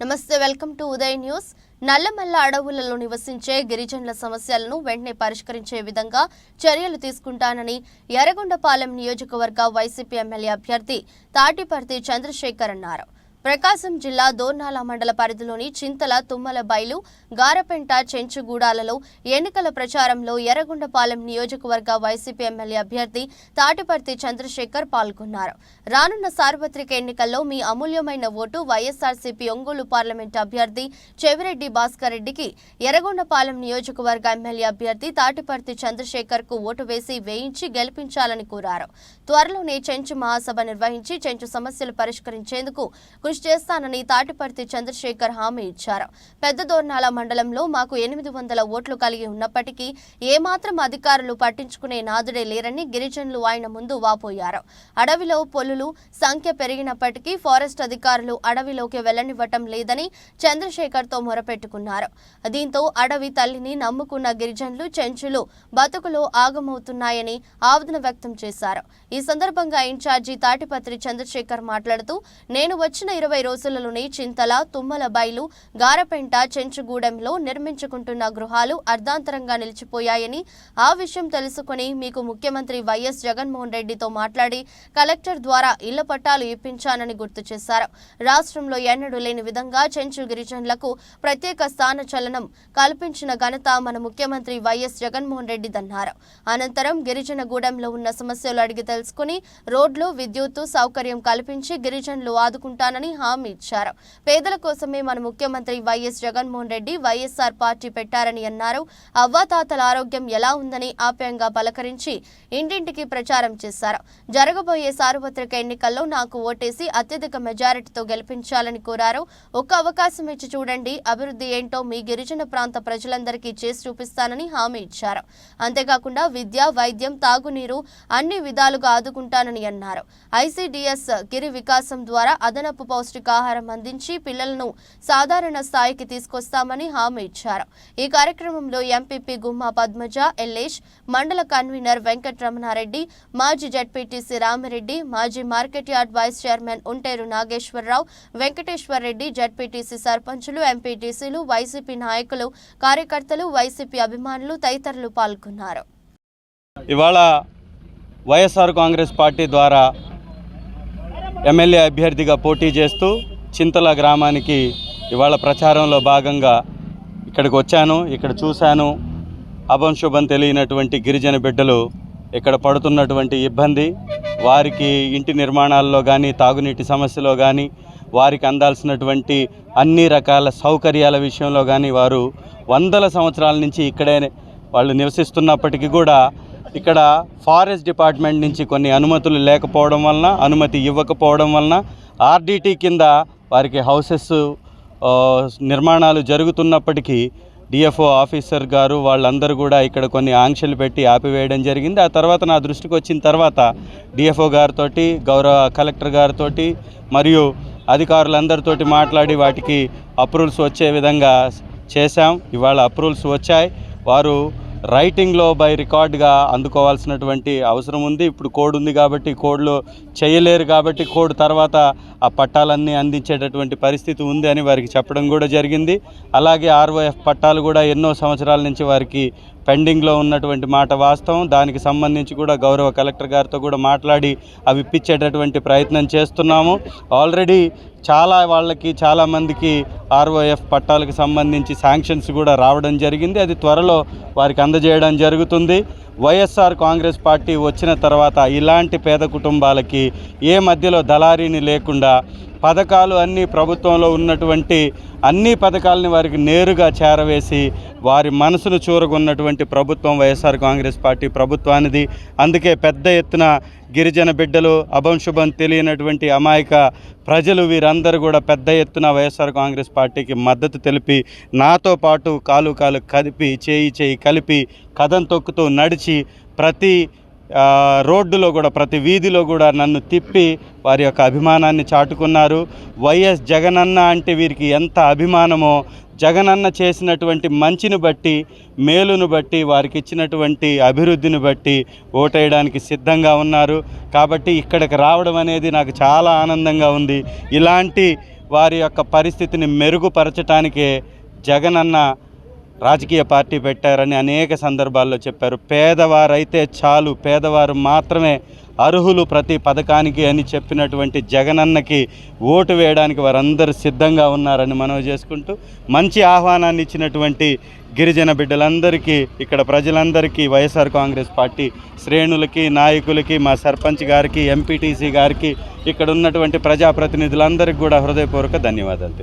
నమస్తే welcome to Uday news. Nallamala అడవులలో నివసించే గిరిజనుల సమస్యలను వెంటనే పరిష్కరించే విధంగా చర్యలు తీసుకుంటానని ఎర్రగొండపాలెం నియోజకవర్గ వైసీపీ ఎమ్మెల్యే అభ్యర్థి తాటిపర్తి చంద్రశేఖర్ అన్నారు. ప్రకాశం జిల్లా దోర్నాల మండల పరిధిలోని చింతల తుమ్మల బైలు గారపెంట చెంచుగూడాలలో ఎన్నికల ప్రచారంలో ఎర్రగొండపాలెం నియోజకవర్గ వైసీపీ ఎమ్మెల్యే అభ్యర్థి తాటిపర్తి చంద్రశేఖర్ పాల్గొన్నారు. రానున్న సార్వత్రిక ఎన్నికల్లో మీ అమూల్యమైన ఓటు వైఎస్ఆర్సీపీ ఒంగోలు పార్లమెంట్ అభ్యర్థి చెవిరెడ్డి భాస్కర్ రెడ్డికి ఎర్రగొండపాలెం నియోజకవర్గ ఎమ్మెల్యే అభ్యర్థి తాటిపర్తి చంద్రశేఖర్కు ఓటు వేసి వేయించి గెలిపించాలని కోరారు. త్వరలోనే చెంచు మహాసభ నిర్వహించి చెంచు సమస్యలు పరిష్కరించేందుకు కృషి చేస్తానని తాటిపర్తి చంద్రశేఖర్ హామీ ఇచ్చారు. పెద్ద దోర్నాల మండలంలో మాకు ఎనిమిది వందల ఓట్లు కలిగి ఉన్నప్పటికీ ఏమాత్రం అధికారులు పట్టించుకునే నాదుడే లేరని గిరిజనులు ఆయన ముందు వాపోయారు. అడవిలో పొలులు సంఖ్య పెరిగినప్పటికీ ఫారెస్ట్ అధికారులు అడవిలోకి వెళ్ళనివ్వటం లేదని చంద్రశేఖర్తో మొరపెట్టుకున్నారు. దీంతో అడవి తల్లిని నమ్ముకున్న గిరిజనులు చెంచులు బతుకులో ఆగమవుతున్నాయని ఆవేదన వ్యక్తం చేశారు. ఈ సందర్భంగా ఇన్ఛార్జి తాటిపత్రి చంద్రశేఖర్ మాట్లాడుతూ నేను వచ్చిన ఇరవై రోజులలోనే చింతల తుమ్మల బైలు గారపెంట చెంచుగూడెంలో నిర్మించుకుంటున్న గృహాలు అర్ధాంతరంగా నిలిచిపోయాయని ఆ విషయం తెలుసుకుని మీకు ముఖ్యమంత్రి వైఎస్ జగన్మోహన్ రెడ్డితో మాట్లాడి కలెక్టర్ ద్వారా ఇళ్ళ పట్టాలు ఇప్పించానని గుర్తు చేశారు. రాష్ట్రంలో ఎన్నడూ లేని విధంగా చెంచు గిరిజనులకు ప్రత్యేక స్థాన చలనం కల్పించిన ఘనత మన ముఖ్యమంత్రి వైఎస్ జగన్మోహన్ రెడ్డిదన్నారు అనంతరం గిరిజన గూడెంలో ఉన్న సమస్యలు అడిగి తెలుసుకుని రోడ్లు విద్యుత్ సౌకర్యం కల్పించి గిరిజనులు ఆదుకుంటానని హామీ ఇచ్చారు. పేదల కోసమే మన ముఖ్యమంత్రి YS Jaganmohan Reddy YSR party పెట్టారని అన్నారు. అవ్వాతాతల ఆరోగ్యం ఎలా ఉందని ఆప్యాయంగా పలకరించి ఇంటింటికి ప్రచారం చేశారు. జరగబోయే సార్వత్రిక ఎన్నికల్లో నాకు ఓటేసి అత్యధిక మెజారిటీతో గెలిపించాలని కోరారు. ఒక్క అవకాశం ఇచ్చి చూడండి అభివృద్ధి ఏంటో మీ గిరిజన ప్రాంత ప్రజలందరికీ చేసి చూపిస్తానని హామీ ఇచ్చారు. అంతేకాకుండా విద్య వైద్యం తాగునీరు అన్ని విధాలుగా ఆదుకుంటానని అన్నారు. ఐసీడీఎస్ గిరి వికాసం ద్వారా అదనపు పౌష్టికాహారం అందించి పిల్లలను సాధారణ స్థాయికి తీసుకొస్తామని హామీ ఇచ్చారు. ఈ కార్యక్రమంలో ఎంపీపీ గుమ్మా పద్మజ ఎల్లేష్ మండల కన్వీనర్ వెంకటరమణారెడ్డి మాజీ జడ్పీటీసీ రామిరెడ్డి మాజీ market yard vice chairman Unteru Nageswararao Venkateswar Reddy ZPTC సర్పంచులు ఎంపీటీసీలు వైసీపీ నాయకులు కార్యకర్తలు వైసీపీ అభిమానులు తదితరులు పాల్గొన్నారు. ఇవాళ వైఎస్ఆర్ కాంగ్రెస్ పార్టీ ద్వారా ఎమ్మెల్యే అభ్యర్థిగా పోటీ చేస్తూ చింతల గ్రామానికి ఇవాళ ప్రచారంలో భాగంగా ఇక్కడికి వచ్చాను ఇక్కడ చూశాను. అభం శుభం తెలియనటువంటి గిరిజన బిడ్డలు ఇక్కడ పడుతున్నటువంటి ఇబ్బంది వారికి ఇంటి నిర్మాణాల్లో కానీ తాగునీటి సమస్యలో కానీ వారికి అందాల్సినటువంటి అన్ని రకాల సౌకర్యాల విషయంలో కానీ వారు వందల సంవత్సరాల నుంచి ఇక్కడే వాళ్ళు నివసిస్తున్నప్పటికీ కూడా ఇక్కడ ఫారెస్ట్ డిపార్ట్మెంట్ నుంచి కొన్ని అనుమతులు లేకపోవడం వలన అనుమతి ఇవ్వకపోవడం వలన ఆర్డీటీ కింద వారికి హౌసెస్ నిర్మాణాలు జరుగుతున్నప్పటికీ డిఎఫ్ఓ ఆఫీసర్ గారు వాళ్ళందరూ కూడా ఇక్కడ కొన్ని ఆంక్షలు పెట్టి ఆపివేయడం జరిగింది. ఆ తర్వాత నా దృష్టికి వచ్చిన తర్వాత డిఎఫ్ఓ గారితో గౌరవ కలెక్టర్ గారితో మరియు అధికారులందరితోటి మాట్లాడి వాటికి అప్రూవల్స్ వచ్చే విధంగా చేశాం. ఇవాళ అప్రూవల్స్ వచ్చాయి. వారు రైటింగ్లో బై రికార్డ్గా అందుకోవాల్సినటువంటి అవసరం ఉంది. ఇప్పుడు కోడ్ ఉంది కాబట్టి కోడ్లో చేయలేరు కాబట్టి కోడ్ తర్వాత ఆ పట్టాలన్నీ అందించేటటువంటి పరిస్థితి ఉంది అని వారికి చెప్పడం కూడా జరిగింది. అలాగే ఆర్ఓఎఫ్ పట్టాలు కూడా ఎన్నో సంవత్సరాల నుంచి వారికి పెండింగ్లో ఉన్నటువంటి మాట వాస్తవం. దానికి సంబంధించి కూడా గౌరవ కలెక్టర్ గారితో కూడా మాట్లాడి అవి ఇప్పించేటటువంటి ప్రయత్నం చేస్తున్నాము. ఆల్రెడీ చాలా వాళ్ళకి చాలామందికి ఆర్ఓఎఫ్ పట్టాలకు సంబంధించి శాంక్షన్స్ కూడా రావడం జరిగింది. అది త్వరలో వారికి అందజేయడం జరుగుతుంది. వైఎస్ఆర్ కాంగ్రెస్ పార్టీ వచ్చిన తర్వాత ఇలాంటి పేద కుటుంబాలకి ఏ మధ్యలో దళారీని లేకుండా పథకాలు అన్నీ ప్రభుత్వంలో ఉన్నటువంటి అన్ని పథకాలని వారికి నేరుగా చేరవేసి వారి మనసును చూరగొన్నటువంటి ప్రభుత్వం వైఎస్ఆర్ కాంగ్రెస్ పార్టీ ప్రభుత్వానిది. అందుకే పెద్ద ఎత్తున గిరిజన బిడ్డలు అభంశుభం తెలియనటువంటి అమాయక ప్రజలు వీరందరూ కూడా పెద్ద ఎత్తున వైఎస్ఆర్ కాంగ్రెస్ పార్టీకి మద్దతు తెలిపి నాతో పాటు కాలు కాలు కదిపి చేయి చేయి కలిపి కథం తొక్కుతూ నడిచి ప్రతి రోడ్డులో కూడా ప్రతి వీధిలో కూడా నన్ను తిప్పి వారి యొక్క అభిమానాన్ని చాటుకున్నారు. వైఎస్ జగనన్న అంటే వీరికి ఎంత అభిమానమో జగనన్న చేసినటువంటి మంచిని బట్టి మేలును బట్టి వారికి ఇచ్చినటువంటి అభివృద్ధిని బట్టి ఓటేయడానికి సిద్ధంగా ఉన్నారు. కాబట్టి ఇక్కడికి రావడం అనేది నాకు చాలా ఆనందంగా ఉంది. ఇలాంటి వారి యొక్క పరిస్థితిని మెరుగుపరచటానికే జగనన్న రాజకీయ పార్టీ పెట్టారని అనేక సందర్భాల్లో చెప్పారు. పేదవారైతే చాలు పేదవారు మాత్రమే అర్హులు ప్రతి పథకానికి అని చెప్పినటువంటి జగనన్నకి ఓటు వేయడానికి వారందరూ సిద్ధంగా ఉన్నారని మనవి చేసుకుంటూ మంచి ఆహ్వానాన్ని ఇచ్చినటువంటి గిరిజన బిడ్డలందరికీ ఇక్కడ ప్రజలందరికీ వైఎస్ఆర్ కాంగ్రెస్ పార్టీ శ్రేణులకి నాయకులకి మా సర్పంచ్ గారికి ఎంపీటీసీ గారికి ఇక్కడ ఉన్నటువంటి ప్రజాప్రతినిధులందరికీ కూడా హృదయపూర్వక ధన్యవాదాలు.